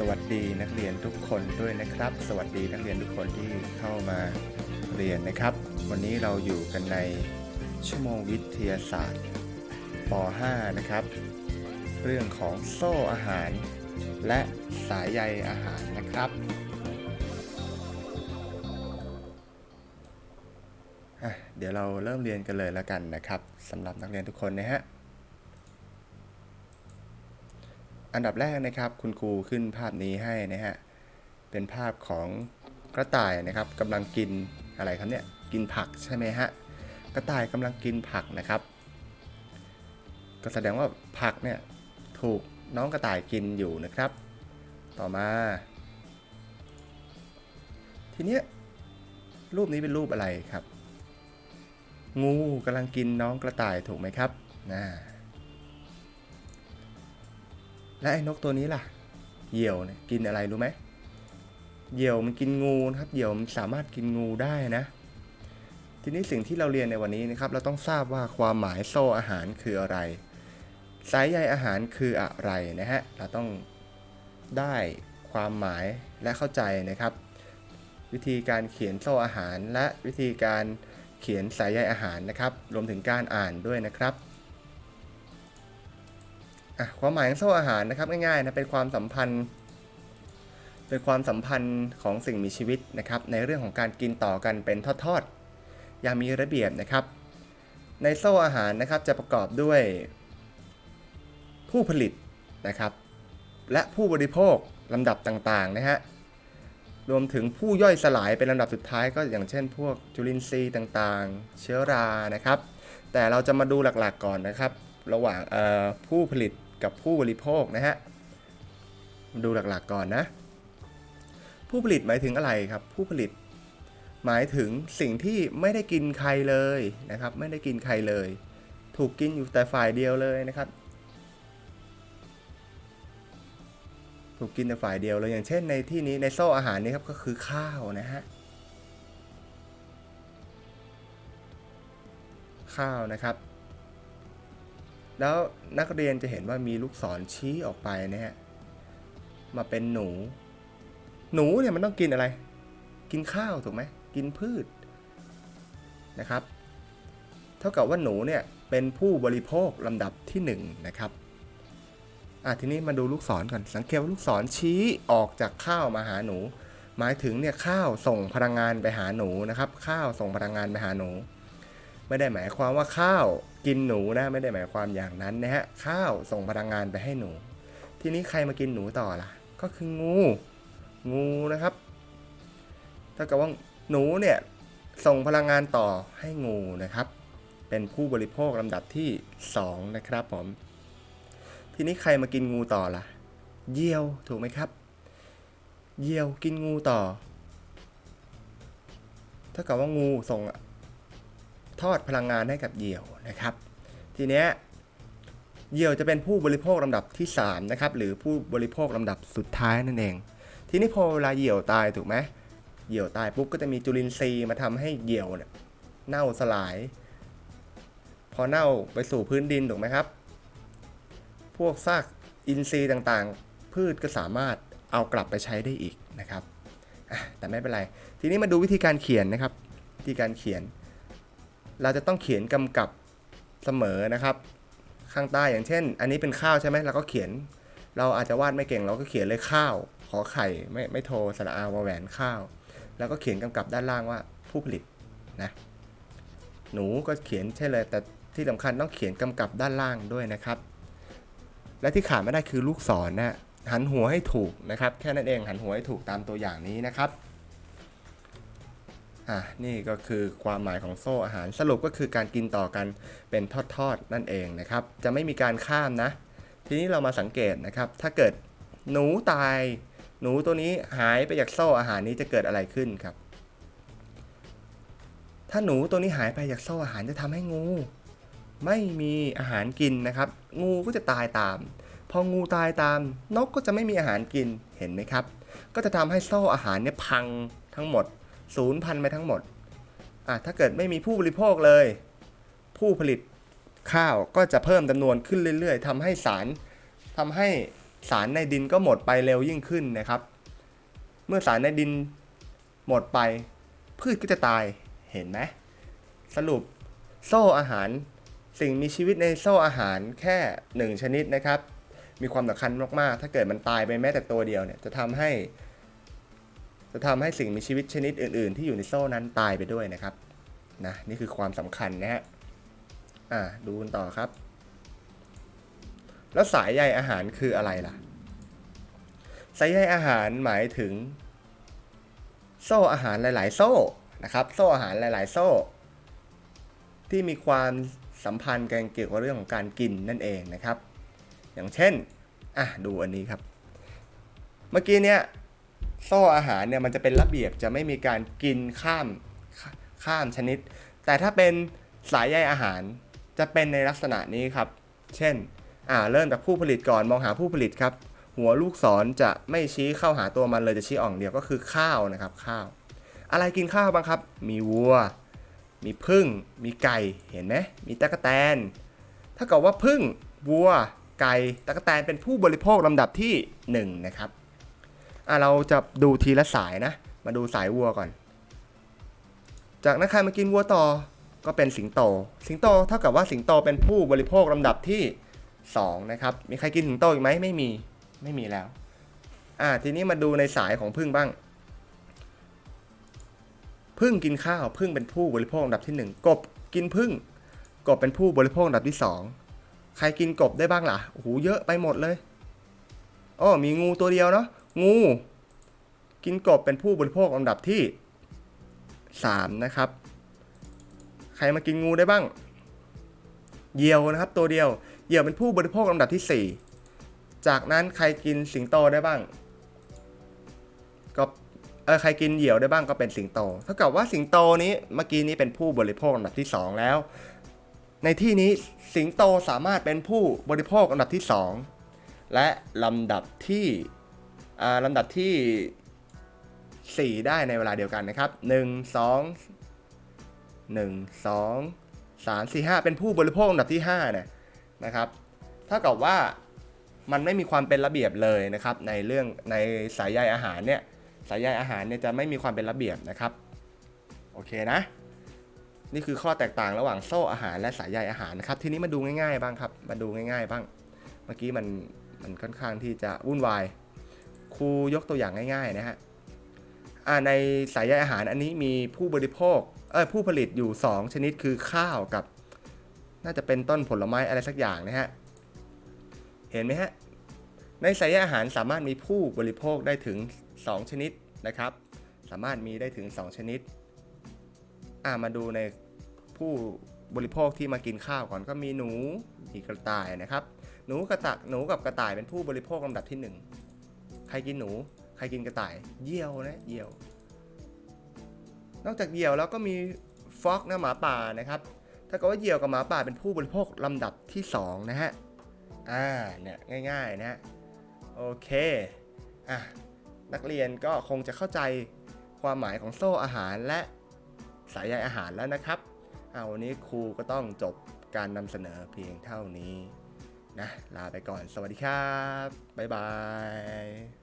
สวัสดีนักเรียนทุกคนด้วยนะครับ สวัสดีนักเรียนทุกคนที่เข้ามาเรียนนะครับ วันนี้เราอยู่กันในชั่วโมงวิทยาศาสตร์ป .5 นะครับ เรื่องของโซ่อาหาร และสายใยอาหารนะครับเดี๋ยวเราเริ่มเรียนกันเลยแล้วกันนะครับสำหรับนักเรียนทุกคนนะฮะ อันดับแรกนะครับ คุณครูขึ้นภาพนี้ให้นะฮะ เป็นภาพของกระต่ายนะครับกำลังกินอะไรครับเนี่ย กินผักใช่ไหมฮะ กระต่ายกำลังกินผักนะครับ ก็แสดงว่าผักเนี่ยถูกน้องกระต่ายกินอยู่นะครับ ต่อมา ทีเนี้ยรูปนี้เป็นรูปอะไรครับ งูกำลังกินน้องกระต่ายถูกไหมครับนะ และไอ้นกตัวนี้ล่ะ เหยี่ยวเนี่ยกินอะไรรู้ไหมเหยี่ยวมันกินงูนะครับ เหยี่ยวมันสามารถกินงูได้นะ ทีนี้สิ่งที่เราเรียนในวันนี้นะครับ เราต้องทราบว่าความหมายโซ่อาหารคืออะไร สายใยอาหารคืออะไรนะฮะ เราต้องได้ความหมายและเข้าใจนะครับ วิธีการเขียนโซ่อาหารและวิธีการเขียนสายใยอาหารนะครับ รวมถึงการอ่านด้วยนะครับ อะความหมายของโซ่อาหารนะครับง่ายๆนะเป็นความสัมพันธ์เป็นความสัมพันธ์ของสิ่งมีชีวิตนะครับ ในเรื่องของการกินต่อกันเป็นทอดๆอย่างมีระเบียบนะครับ ในโซ่อาหารนะครับจะประกอบด้วย ผู้ผลิตนะครับ และผู้บริโภคลำดับต่างๆนะฮะรวมถึงผู้ย่อยสลายเป็นลำดับสุดท้ายก็อย่างเช่น พวกจุลินทรีย์ต่างๆ เชื้อรานะครับ แต่เราจะมาดูหลักๆก่อนนะครับ ระหว่างผู้ผลิต กับผู้บริโภคนะฮะดูหลักๆก่อนนะ ผู้ผลิตหมายถึงอะไรครับ ผู้ผลิตหมายถึงสิ่งที่ไม่ได้กินใครเลยนะครับ ไม่ได้กินใครเลย ถูกกินอยู่แต่ฝ่ายเดียวเลยนะครับ ถูกกินแต่ฝ่ายเดียวเลยอย่างเช่นในที่นี้ในโซ่อาหารนี้ครับก็คือข้าวนะฮะข้าวนะครับ แล้วนักเรียนจะเห็นว่ามีลูกศรชี้ออกไปนะฮะมาเป็นหนู หนูเนี่ยมันต้องกินอะไร กินข้าวถูกไหมกินพืชนะครับ เท่ากับว่าหนูเนี่ยเป็นผู้บริโภคลำดับที่หนึ่งนะครับอะทีนี้มาดูลูกศรก่อนสังเกตว่าลูกศรชี้ออกจากข้าวมาหาหนู หมายถึงเนี่ยข้าวส่งพลังงานไปหาหนูนะครับ ข้าวส่งพลังงานไปหาหนู ไม่ได้หมายความว่าข้าวกินหนูนะไม่ได้หมายความอย่างนั้นนะฮะข้าวส่งพลังงานไปให้หนู ทีนี้ใครมากินหนูต่อล่ะ ก็คืองูงูนะครับถ้ากับว่าหนูเนี่ยส่งพลังงานต่อให้งูนะครับ เป็นผู้บริโภคลำดับที่สองนะครับผมทีนี้ใครมากินงูต่อล่ะเยี่ยวถูกไหมครับ เยี่ยวกินงูต่อ ถ้ากับว่างูส่ง ทอดพลังงานให้กับเหยี่ยวนะครับ ทีเนี้ยเหยี่ยวจะเป็นผู้บริโภคลำดับที่3นะครับหรือผู้บริโภคลำดับสุดท้ายนั่นเอง ทีนี้พอเวลาเหยี่ยวตายถูกไหมเหยี่ยวตายปุ๊บก็จะมีจุลินทรีย์มาทำให้เหยี่ยวเนี่ยเน่าสลาย พอเน่าไปสู่พื้นดินถูกไหมครับ พวกซากอินทรีย์ต่างๆ พืชก็สามารถเอากลับไปใช้ได้อีกนะครับแต่ไม่เป็นไร ทีนี้มาดูวิธีการเขียนนะครับ วิธีการเขียน เราจะต้องเขียนกำกับเสมอนะครับ ข้างใต้อย่างเช่น อันนี้เป็นข้าวใช่ไหมเราก็เขียน เราอาจจะวาดไม่เก่งเราก็เขียนเลยข้าว ขอไข่ไม่ไม่โทรสระอาวาแหวนข้าว แล้วก็เขียนกำกับด้านล่างว่าผู้ผลิตนะหนูก็เขียนใช่เลย แต่ที่สำคัญต้องเขียนกำกับด้านล่างด้วยนะครับ และที่ขาดไม่ได้คือลูกศรนะหันหัวให้ถูกนะครับ แค่นั้นเองหันหัวให้ถูกตามตัวอย่างนี้นะครับ อะนี่ก็คือความหมายของโซ่อาหารสรุปก็คือการกินต่อกันเป็นทอดๆนั่นเองนะครับ จะไม่มีการข้ามนะ ทีนี้เรามาสังเกตนะครับ ถ้าเกิดหนูตาย หนูตัวนี้หายไปจากโซ่อาหารนี้จะเกิดอะไรขึ้นครับ ถ้าหนูตัวนี้หายไปจากโซ่อาหารจะทำให้งู ไม่มีอาหารกินนะครับ งูก็จะตายตาม พองูตายตาม นกก็จะไม่มีอาหารกินเห็นไหมครับ ก็จะทำให้โซ่อาหารเนี่ยพังทั้งหมด ศูนย์พันไปทั้งหมดอะถ้าเกิดไม่มีผู้บริโภคเลย ผู้ผลิตข้าวก็จะเพิ่มจำนวนขึ้นเรื่อยๆทำให้สารทำให้สารในดินก็หมดไปเร็วยิ่งขึ้นนะครับ เมื่อสารในดินหมดไป พืชก็จะตายเห็นไหมสรุปโซ่อาหารสิ่งมีชีวิตในโซ่อาหารแค่หนึ่งชนิดนะครับ มีความสำคัญมากๆ ถ้าเกิดมันตายไปแม้แต่ตัวเดียวเนี่ยจะทำให้ จะทำให้สิ่งมีชีวิตชนิดอื่น ๆ ที่อยู่ในโซ่นั้นตายไปด้วยนะครับนะนี่คือความสำคัญนะฮะอ่าดูกันต่อครับ แล้วสายใยอาหารคืออะไรล่ะ สายใยอาหารหมายถึง โซ่อาหารหลาย ๆ โซ่นะครับ โซ่อาหารหลาย ๆ โซ่ ที่มีความสัมพันธ์กันเกี่ยวกับเรื่องของการกินนั่นเองนะครับ อย่างเช่นอะดูอันนี้ครับ เมื่อกี้เนี้ย โซ่อาหารเนี่ยมันจะเป็นระเบียบจะไม่มีการกินข้ามข้ามชนิด แต่ถ้าเป็นสายใยอาหารจะเป็นในลักษณะนี้ครับ เช่น อ่าเริ่มจากผู้ผลิตก่อนมองหาผู้ผลิตครับ หัวลูกศรจะไม่ชี้เข้าหาตัวมันเลยจะชี้อ่องเดียวก็คือข้าวนะครับข้าว อะไรกินข้าวบ้างครับ มีวัว มีพึ่ง มีไก่เห็นไหมมีตะกแตน ถ้าเกิดว่าพึ่งวัวไก่ตะกแตนเป็นผู้บริโภคลำดับที่หนึ่งนะครับ อะเราจะดูทีละสายนะ มาดูสายวัวก่อน จากนั้นใครมากินวัวต่อก็เป็นสิงโต สิงโตเท่ากับว่าสิงโตเป็นผู้บริโภคลำดับที่ 2 นะครับ มีใครกินสิงโตอีกไหมไม่มี ไม่มีแล้ว อ่า ทีนี้มาดูในสายของพึ่งบ้าง พึ่งกินข้าว พึ่งเป็นผู้บริโภคลำดับที่ 1 กบกินพึ่ง กบเป็นผู้บริโภคลำดับที่ 2 ใครกินกบได้บ้างล่ะ โอ้โห เยอะไปหมดเลย อ้อ มีงูตัวเดียวเนาะ งู กินกบเป็นผู้บริโภคลำดับที่ 3 นะครับ ใครมากินงูได้บ้าง เหยี่ยวนะครับ ตัวเดียว เหยี่ยวเป็นผู้บริโภคลำดับที่ 4 จากนั้นใครกินสิงโตได้บ้าง ก็เออใครกินเหยี่ยวได้บ้างก็เป็นสิงโต เท่ากับว่าสิงโตนี้เมื่อกี้นี้เป็นผู้บริโภคลำดับที่ 2 แล้ว ในที่นี้สิงโตสามารถเป็นผู้บริโภคลำดับที่ 2 และลำดับที่ ลำดับที่ 4 ได้ในเวลาเดียวกันนะครับ 1 2 1 2 3 4 5 เป็นผู้บริโภคลำดับที่5เนี่ยนะครับเท่ากับว่ามันไม่มีความเป็นระเบียบเลยนะครับ ในเรื่องในสายใยอาหารเนี่ยสายใยอาหารเนี่ยจะไม่มีความเป็นระเบียบนะครับโอเคนะ นี่คือข้อแตกต่างระหว่างโซ่อาหารและสายใยอาหารนะครับ ทีนี้มาดูง่ายๆบ้างครับ มาดูง่ายๆบ้าง เมื่อกี้มันมันค่อนข้างที่จะวุ่นวาย ครูยกตัวอย่างง่ายๆนะฮะในสายใยอาหารอันนี้มีผู้บริโภคเออผู้ผลิตอยู่ 2 ชนิดคือข้าวกับ น่าจะเป็นต้นผลไม้อะไรสักอย่างนะฮะ เห็นไหมฮะ ในสายใยอาหารสามารถมีผู้บริโภคได้ถึง 2 ชนิดนะครับ สามารถมีได้ถึง 2 ชนิดอ่ามาดูในผู้บริโภคที่มากินข้าวก่อนก็มีหนูมีกระต่ายนะครับ หนูกระตักหนูกับกระต่ายเป็นผู้บริโภคลำดับที่หนึ่ง ใครกินหนู ใครกินกระต่ายเหยี่ยวนะเหยี่ยว นอกจากเหยี่ยวแล้วก็มีฟ็อกนะหมาป่านะครับ ถ้าเกิดว่าเหยี่ยวกับหมาป่าเป็นผู้บริโภคลำดับที่สองนะฮะ อ่า เนี่ยง่ายๆนะฮะโอเค อะ นักเรียนก็คงจะเข้าใจความหมายของโซ่อาหารและสายใยอาหารแล้วนะครับ เอาวันนี้ครูก็ต้องจบการนำเสนอเพียงเท่านี้นะ ลาไปก่อน สวัสดีครับ บ๊ายบาย